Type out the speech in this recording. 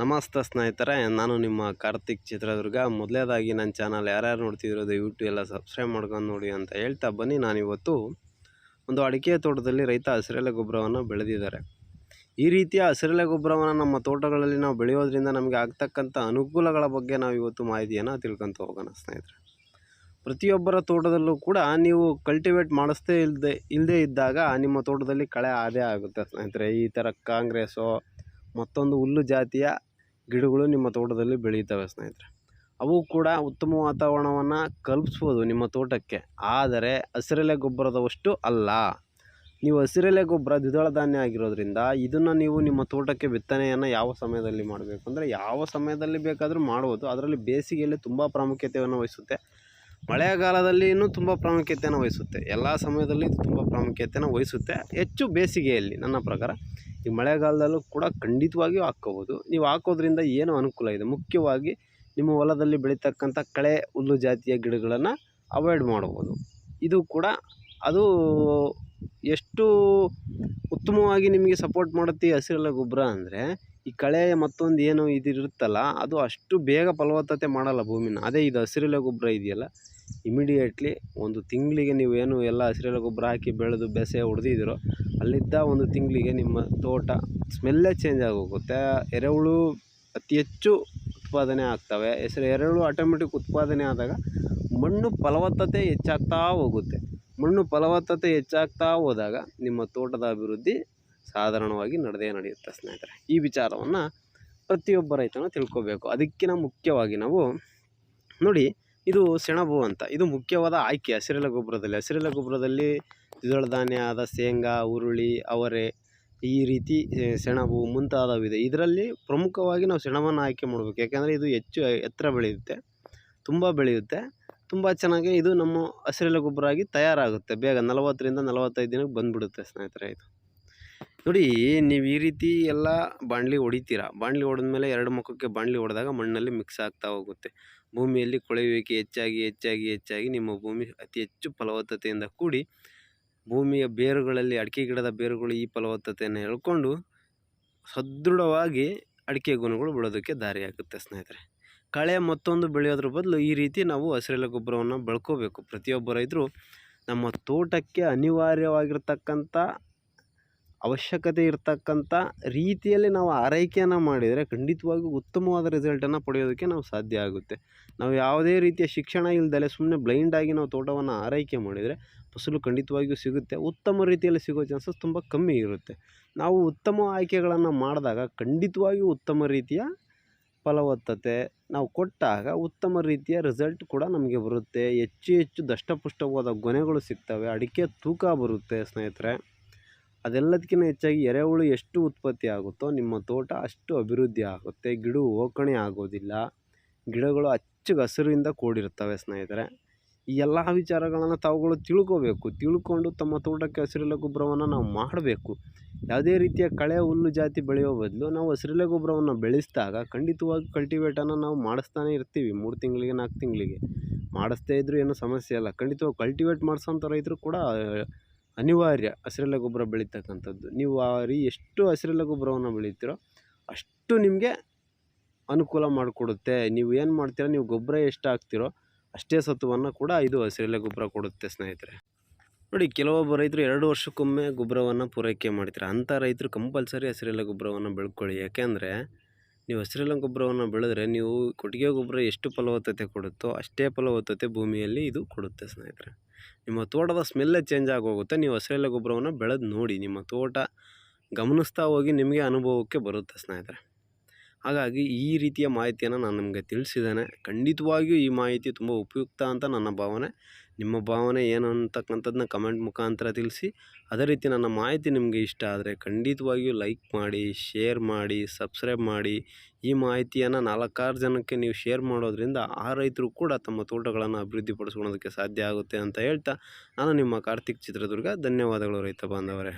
ನಮಸ್ತೆ ಸ್ನೇಹಿತರೆ, ನಾನು ನಿಮ್ಮ ಕಾರ್ತಿಕ್ ಚಿತ್ರದುರ್ಗ. ಮೊದಲೇದಾಗಿ ನನ್ನ ಚಾನಲ್ ಯಾರ್ಯಾರು ನೋಡ್ತಿದ್ರು ಯೂಟ್ಯೂಬ್ ಎಲ್ಲ ಸಬ್ಸ್ಕ್ರೈಬ್ ಮಾಡ್ಕೊಂಡು ನೋಡಿ ಅಂತ ಹೇಳ್ತಾ ಬನ್ನಿ. ನಾನಿವತ್ತು ಒಂದು ಅಡಿಕೆ ತೋಟದಲ್ಲಿ ರೈತ ಹಸಿರೆಲೆ ಗೊಬ್ಬರವನ್ನು ಬೆಳೆದಿದ್ದಾರೆ. ಈ ರೀತಿಯ ಹಸಿರೆಲೆ ಗೊಬ್ಬರವನ್ನು ನಮ್ಮ ತೋಟಗಳಲ್ಲಿ ನಾವು ಬೆಳೆಯೋದ್ರಿಂದ ನಮಗೆ ಆಗ್ತಕ್ಕಂಥ ಅನುಕೂಲಗಳ ಬಗ್ಗೆ ನಾವು ಇವತ್ತು ಮಾಹಿತಿಯನ್ನು ತಿಳ್ಕೊತ ಹೋಗೋಣ ಸ್ನೇಹಿತರೆ. ಪ್ರತಿಯೊಬ್ಬರ ತೋಟದಲ್ಲೂ ಕೂಡ ನೀವು ಕಲ್ಟಿವೇಟ್ ಮಾಡಿಸ್ತೇ ಇಲ್ಲದೆ ಇಲ್ಲದೇ ಇದ್ದಾಗ ನಿಮ್ಮ ತೋಟದಲ್ಲಿ ಕಳೆ ಆದೇ ಆಗುತ್ತೆ ಸ್ನೇಹಿತರೆ. ಈ ಥರ ಕಾಂಗ್ರೆಸ್ಸು ಮತ್ತೊಂದು ಹುಲ್ಲು ಜಾತಿಯ ಗಿಡಗಳು ನಿಮ್ಮ ತೋಟದಲ್ಲಿ ಬೆಳೀತವೆ ಸ್ನೇಹಿತರೆ. ಅವು ಕೂಡ ಉತ್ತಮ ವಾತಾವರಣವನ್ನು ಕಲ್ಪಿಸ್ಬೋದು ನಿಮ್ಮ ತೋಟಕ್ಕೆ. ಆದರೆ ಹಸಿರೆಲೆ ಗೊಬ್ಬರದವಷ್ಟು ಅಲ್ಲ. ನೀವು ಹಸಿರೆಲೆ ಗೊಬ್ಬರ ದ್ವಿದಳ ಧಾನ್ಯ ಆಗಿರೋದ್ರಿಂದ ಇದನ್ನು ನೀವು ನಿಮ್ಮ ತೋಟಕ್ಕೆ ಬಿತ್ತನೆಯನ್ನು ಯಾವ ಸಮಯದಲ್ಲಿ ಮಾಡಬೇಕು? ಅಂದರೆ ಯಾವ ಸಮಯದಲ್ಲಿ ಬೇಕಾದರೂ ಮಾಡ್ಬೋದು. ಅದರಲ್ಲಿ ಬೇಸಿಗೆಯಲ್ಲಿ ತುಂಬ ಪ್ರಾಮುಖ್ಯತೆಯನ್ನು ವಹಿಸುತ್ತೆ. ಮಳೆಗಾಲದಲ್ಲಿ ಇನ್ನೂ ತುಂಬ ಪ್ರಾಮುಖ್ಯತೆಯನ್ನು ವಹಿಸುತ್ತೆ. ಎಲ್ಲ ಸಮಯದಲ್ಲಿ ಇದು ತುಂಬ ಪ್ರಾಮುಖ್ಯತೆಯನ್ನು ವಹಿಸುತ್ತೆ. ಹೆಚ್ಚು ಬೇಸಿಗೆಯಲ್ಲಿ ನನ್ನ ಪ್ರಕಾರ ಈ ಮಳೆಗಾಲದಲ್ಲೂ ಕೂಡ ಖಂಡಿತವಾಗಿಯೂ ಹಾಕ್ಕೋಬೋದು. ನೀವು ಹಾಕೋದ್ರಿಂದ ಏನು ಅನುಕೂಲ ಇದೆ? ಮುಖ್ಯವಾಗಿ ನಿಮ್ಮ ಹೊಲದಲ್ಲಿ ಬೆಳೀತಕ್ಕಂಥ ಕಳೆ, ಹುಲ್ಲು ಜಾತಿಯ ಗಿಡಗಳನ್ನು ಅವಾಯ್ಡ್ ಮಾಡ್ಬೋದು ಇದು ಕೂಡ ಅದು ಎಷ್ಟು ಉತ್ತಮವಾಗಿ ನಿಮಗೆ ಸಪೋರ್ಟ್ ಮಾಡುತ್ತೆ ಈ ಗೊಬ್ಬರ ಅಂದರೆ, ಈ ಕಳೆ ಮತ್ತೊಂದು ಏನು ಇದಿರುತ್ತಲ್ಲ, ಅದು ಅಷ್ಟು ಬೇಗ ಫಲವತ್ತತೆ ಮಾಡಲ್ಲ ಭೂಮಿನ. ಅದೇ ಇದು ಹಸಿರೆಲೆ ಗೊಬ್ಬರ ಇದೆಯಲ್ಲ ಇಮಿಡಿಯೇಟ್ಲಿ ಒಂದು ತಿಂಗಳಿಗೆ ನೀವು ಏನು ಎಲ್ಲ ಹಸಿರೆಲೆ ಗೊಬ್ಬರ ಹಾಕಿ ಬೆಳೆದು ಬೆಸೆ ಹೊಡೆದಿದ್ದೀರೋ, ಅಲ್ಲಿದ್ದ ಒಂದು ತಿಂಗಳಿಗೆ ನಿಮ್ಮ ತೋಟ ಸ್ಮೆಲ್ಲೇ ಚೇಂಜ್ ಆಗೋಗುತ್ತೆ. ಎರೆಹುಳು ಅತಿ ಹೆಚ್ಚು ಉತ್ಪಾದನೆ ಆಗ್ತವೆ. ಹೆಸರು ಎರೆಹುಳು ಆಟೋಮೆಟಿಕ್ ಉತ್ಪಾದನೆ ಆದಾಗ ಮಣ್ಣು ಫಲವತ್ತತೆ ಹೆಚ್ಚಾಗ್ತಾ ಹೋಗುತ್ತೆ. ಮಣ್ಣು ಫಲವತ್ತತೆ ಹೆಚ್ಚಾಗ್ತಾ ಹೋದಾಗ ನಿಮ್ಮ ತೋಟದ ಅಭಿವೃದ್ಧಿ ಸಾಧಾರಣವಾಗಿ ನಡೆದೇ ನಡೆಯುತ್ತೆ ಸ್ನೇಹಿತರೆ. ಈ ವಿಚಾರವನ್ನು ಪ್ರತಿಯೊಬ್ಬ ರೈತನು ತಿಳ್ಕೊಬೇಕು. ಅದಕ್ಕಿಂತ ಮುಖ್ಯವಾಗಿ ನಾವು ನೋಡಿ ಇದು ಸೆಣಬು ಅಂತ. ಇದು ಮುಖ್ಯವಾದ ಆಯ್ಕೆ ಹಸಿರೆಲೆ ಗೊಬ್ಬರದಲ್ಲಿ. ಹಸಿರೆಲೆ ಗೊಬ್ಬರದಲ್ಲಿ ದ್ವಿದಳ ಧಾನ್ಯ ಆದ ಶೇಂಗಾ, ಹುರುಳಿ, ಅವರೆ ಈ ರೀತಿ ಸೆಣಬು ಮುಂತಾದವಿದೆ. ಇದರಲ್ಲಿ ಪ್ರಮುಖವಾಗಿ ನಾವು ಸೆಣಬನ್ನು ಆಯ್ಕೆ ಮಾಡಬೇಕು. ಯಾಕೆಂದರೆ ಇದು ಹೆಚ್ಚು ಎತ್ತರ ಬೆಳೆಯುತ್ತೆ. ತುಂಬ ಬೆಳೆಯುತ್ತೆ. ತುಂಬ ಚೆನ್ನಾಗಿ ಇದು ನಮ್ಮ ಹಸಿರೆಲೆ ಗೊಬ್ಬರ ಆಗಿ ತಯಾರಾಗುತ್ತೆ. ಬೇಗ ನಲವತ್ತರಿಂದ ನಲವತ್ತೈದು ದಿನಕ್ಕೆ ಬಂದುಬಿಡುತ್ತೆ ಸ್ನೇಹಿತರೆ ಇದು. ನೋಡಿ, ನೀವು ಈ ರೀತಿ ಎಲ್ಲ ಬಾಣಲಿ ಹೊಡಿತೀರ? ಬಾಣಲಿ ಹೊಡೆದ್ಮೇಲೆ ಎರಡು ಮುಖಕ್ಕೆ ಬಾಣಲಿ ಹೊಡೆದಾಗ ಮಣ್ಣಲ್ಲಿ ಮಿಕ್ಸ್ ಆಗ್ತಾ ಹೋಗುತ್ತೆ. ಭೂಮಿಯಲ್ಲಿ ಕೊಳೆಯುವಿಕೆ ಹೆಚ್ಚಾಗಿ ಹೆಚ್ಚಾಗಿ ಹೆಚ್ಚಾಗಿ ನಿಮ್ಮ ಭೂಮಿ ಅತಿ ಹೆಚ್ಚು ಫಲವತ್ತತೆಯಿಂದ ಕೂಡಿ ಭೂಮಿಯ ಬೇರುಗಳಲ್ಲಿ, ಅಡಿಕೆ ಗಿಡದ ಬೇರುಗಳು ಈ ಫಲವತ್ತತೆಯನ್ನು ಹೇಳ್ಕೊಂಡು ಸದೃಢವಾಗಿ ಅಡಿಕೆ ಗುಣಗಳು ಬೆಳೋದಕ್ಕೆ ದಾರಿಯಾಗುತ್ತೆ ಸ್ನೇಹಿತರೆ. ಕಳೆ ಮತ್ತೊಂದು ಬೆಳೆಯೋದ್ರ ಬದಲು ಈ ರೀತಿ ನಾವು ಹಸಿರೆಲೆ ಗೊಬ್ಬರವನ್ನು ಬೆಳ್ಕೋಬೇಕು. ಪ್ರತಿಯೊಬ್ಬ ರೈತರು ನಮ್ಮ ತೋಟಕ್ಕೆ ಅನಿವಾರ್ಯವಾಗಿರ್ತಕ್ಕಂಥ ಅವಶ್ಯಕತೆ ಇರತಕ್ಕಂಥ ರೀತಿಯಲ್ಲಿ ನಾವು ಆರೈಕೆಯನ್ನು ಮಾಡಿದರೆ ಖಂಡಿತವಾಗಿಯೂ ಉತ್ತಮವಾದ ರಿಸಲ್ಟನ್ನು ಪಡೆಯೋದಕ್ಕೆ ನಾವು ಸಾಧ್ಯ ಆಗುತ್ತೆ. ನಾವು ಯಾವುದೇ ರೀತಿಯ ಶಿಕ್ಷಣ ಇಲ್ಲದಲೆ ಸುಮ್ಮನೆ ಬ್ಲೈಂಡಾಗಿ ನಾವು ತೋಟವನ್ನು ಆರೈಕೆ ಮಾಡಿದರೆ ಫಸಲು ಖಂಡಿತವಾಗಿಯೂ ಸಿಗುತ್ತೆ. ಉತ್ತಮ ರೀತಿಯಲ್ಲಿ ಸಿಗೋ ಚಾನ್ಸಸ್ ತುಂಬ ಕಮ್ಮಿ ಇರುತ್ತೆ. ನಾವು ಉತ್ತಮ ಆಯ್ಕೆಗಳನ್ನು ಮಾಡಿದಾಗ ಖಂಡಿತವಾಗಿಯೂ ಉತ್ತಮ ರೀತಿಯ ಫಲವತ್ತತೆ ನಾವು ಕೊಟ್ಟಾಗ ಉತ್ತಮ ರೀತಿಯ ರಿಸಲ್ಟ್ ಕೂಡ ನಮಗೆ ಬರುತ್ತೆ. ಹೆಚ್ಚು ಹೆಚ್ಚು ದಷ್ಟಪುಷ್ಟವಾದ ಗೊನೆಗಳು ಸಿಗ್ತವೆ. ಅಡಿಕೆ ತೂಕ ಬರುತ್ತೆ ಸ್ನೇಹಿತರೆ. ಅದೆಲ್ಲದಕ್ಕಿಂತ ಹೆಚ್ಚಾಗಿ ಎರೆಹುಳು ಎಷ್ಟು ಉತ್ಪತ್ತಿ ಆಗುತ್ತೋ, ನಿಮ್ಮ ತೋಟ ಅಷ್ಟು ಅಭಿವೃದ್ಧಿ ಆಗುತ್ತೆ. ಗಿಡ ಓಕಣೆ ಆಗೋದಿಲ್ಲ. ಗಿಡಗಳು ಅಚ್ಚಗೆ ಹಸಿರಿಂದ ಕೂಡಿರ್ತವೆ ಸ್ನೇಹಿತರೆ. ಈ ಎಲ್ಲ ವಿಚಾರಗಳನ್ನು ತಾವುಗಳು ತಿಳ್ಕೋಬೇಕು. ತಿಳ್ಕೊಂಡು ತಮ್ಮ ತೋಟಕ್ಕೆ ಹಸಿರೆಲೆ ಗೊಬ್ಬರವನ್ನು ನಾವು ಮಾಡಬೇಕು. ಯಾವುದೇ ರೀತಿಯ ಕಳೆ, ಹುಲ್ಲು ಜಾತಿ ಬೆಳೆಯೋ ಬದಲು ನಾವು ಹಸಿರೆಲೆ ಗೊಬ್ಬರವನ್ನು ಬೆಳೆಸಿದಾಗ ಖಂಡಿತವಾಗಿ ಕಲ್ಟಿವೇಟನ್ನು ನಾವು ಮಾಡಿಸ್ತಾನೆ ಇರ್ತೀವಿ. ಮೂರು ತಿಂಗಳಿಗೆ, ನಾಲ್ಕು ತಿಂಗಳಿಗೆ. ಮಾಡಿಸ್ದೇ ಇದ್ದರೂ ಏನೂ ಸಮಸ್ಯೆ ಇಲ್ಲ. ಖಂಡಿತವಾಗಿ ಕಲ್ಟಿವೇಟ್ ಮಾಡಿಸೋಂಥ ರೈತರು ಕೂಡ ಅನಿವಾರ್ಯ ಹಸಿರೆಲೆ ಗೊಬ್ಬರ ಬೆಳೀತಕ್ಕಂಥದ್ದು. ನೀವು ಆ ರೀ ಎಷ್ಟು ಹಸಿರೆಲೆ ಗೊಬ್ಬರವನ್ನು ಬೆಳೀತೀರೋ ಅಷ್ಟು ನಿಮಗೆ ಅನುಕೂಲ ಮಾಡಿಕೊಡುತ್ತೆ. ನೀವು ಏನು ಮಾಡ್ತೀರ, ನೀವು ಗೊಬ್ಬರ ಎಷ್ಟು ಹಾಕ್ತಿರೋ ಅಷ್ಟೇ ಸತ್ವವನ್ನು ಕೂಡ ಇದು ಹಸಿರೆಲೆ ಗೊಬ್ಬರ ಕೊಡುತ್ತೆ ಸ್ನೇಹಿತರೆ. ನೋಡಿ, ಕೆಲವೊಬ್ಬ ರೈತರು ಎರಡು ವರ್ಷಕ್ಕೊಮ್ಮೆ ಗೊಬ್ಬರವನ್ನು ಪೂರೈಕೆ ಮಾಡ್ತಾರೆ. ಅಂಥ ರೈತರು ಕಂಪಲ್ಸರಿ ಹಸಿರೆಲೆ ಗೊಬ್ಬರವನ್ನು ಬೆಳ್ಕೊಳ್ಳಿ. ಯಾಕೆಂದರೆ ನೀವು ಹಸಿರೆಲ್ಲ ಗೊಬ್ಬರವನ್ನು ಬೆಳೆದ್ರೆ ನೀವು ಕೊಟ್ಟಿಗೆ ಗೊಬ್ಬರ ಎಷ್ಟು ಫಲವತ್ತತೆ ಕೊಡುತ್ತೋ ಅಷ್ಟೇ ಫಲವತ್ತತೆ ಭೂಮಿಯಲ್ಲಿ ಇದು ಕೊಡುತ್ತೆ ಸ್ನೇಹಿತರೆ. ನಿಮ್ಮ ತೋಟದ ಸ್ಮೆಲ್ಲೇ ಚೇಂಜ್ ಆಗೋಗುತ್ತೆ. ನೀವು ಹಸಿರೆಲೆ ಗೊಬ್ಬರವನ್ನು ಬೆಳೆದು ನೋಡಿ, ನಿಮ್ಮ ತೋಟ ಗಮನಿಸ್ತಾ ಹೋಗಿ ನಿಮಗೆ ಅನುಭವಕ್ಕೆ ಬರುತ್ತೆ ಸ್ನೇಹಿತರೆ. ಹಾಗಾಗಿ ಈ ರೀತಿಯ ಮಾಹಿತಿಯನ್ನು ನಾನು ನಿಮಗೆ ತಿಳಿಸಿದ್ದೇನೆ. ಖಂಡಿತವಾಗಿಯೂ ಈ ಮಾಹಿತಿ ತುಂಬ ಉಪಯುಕ್ತ ಅಂತ ನನ್ನ ಭಾವನೆ. ನಿಮ್ಮ ಭಾವನೆ ಏನು ಅಂತಕ್ಕಂಥದ್ದನ್ನ ಕಮೆಂಟ್ ಮುಖಾಂತರ ತಿಳಿಸಿ. ಅದೇ ರೀತಿ ನನ್ನ ಮಾಹಿತಿ ನಿಮಗೆ ಇಷ್ಟ ಆದರೆ ಖಂಡಿತವಾಗಿಯೂ ಲೈಕ್ ಮಾಡಿ ಶೇರ್ ಮಾಡಿ ಸಬ್ಸ್ಕ್ರೈಬ್ ಮಾಡಿ. ಈ ಮಾಹಿತಿಯನ್ನು ನಾಲ್ಕಾರು ಜನಕ್ಕೆ ನೀವು ಶೇರ್ ಮಾಡೋದ್ರಿಂದ ಆ ರೈತರು ಕೂಡ ತಮ್ಮ ತೋಟಗಳನ್ನು ಅಭಿವೃದ್ಧಿಪಡಿಸ್ಕೊಳ್ಳೋದಕ್ಕೆ ಸಾಧ್ಯ ಆಗುತ್ತೆ ಅಂತ ಹೇಳ್ತಾ ನಾನು ನಿಮ್ಮ ಕಾರ್ತಿಕ್ ಚಿತ್ರದುರ್ಗ. ಧನ್ಯವಾದಗಳು ರೈತ ಬಾಂಧವರೇ.